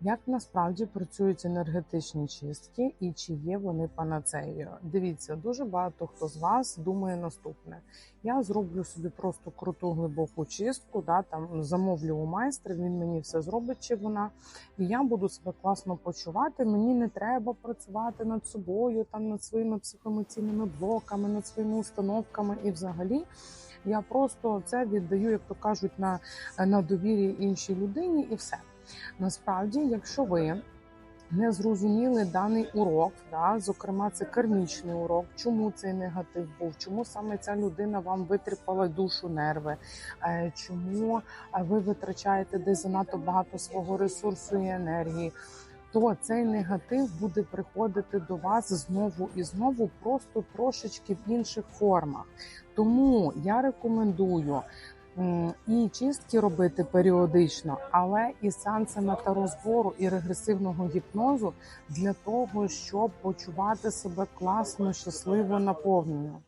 Як насправді працюють енергетичні чистки і чи є вони панацеєю? Дивіться, дуже багато хто з вас думає наступне: я зроблю собі просто круту глибоку чистку, да там замовлю у майстра, він мені все зробить чи вона, і я буду себе класно почувати. Мені не треба працювати над собою, там над своїми психоемоційними блоками, над своїми установками і взагалі. Я просто це віддаю, як то кажуть, на, на довір'я іншій людині, і все. Насправді, якщо ви не зрозуміли даний урок, да, зокрема, це кармічний урок, чому цей негатив був, чому саме ця людина вам витріпала душу, нерви, е, чому е, ви витрачаєте десь занадто багато свого ресурсу і енергії. То цей негатив буде приходити до вас знову і знову, просто трошечки в інших формах. Тому я рекомендую і чистки робити періодично, але і сеанси метарозбору розбору і регресивного гіпнозу для того, щоб почувати себе класно, щасливо, наповнено.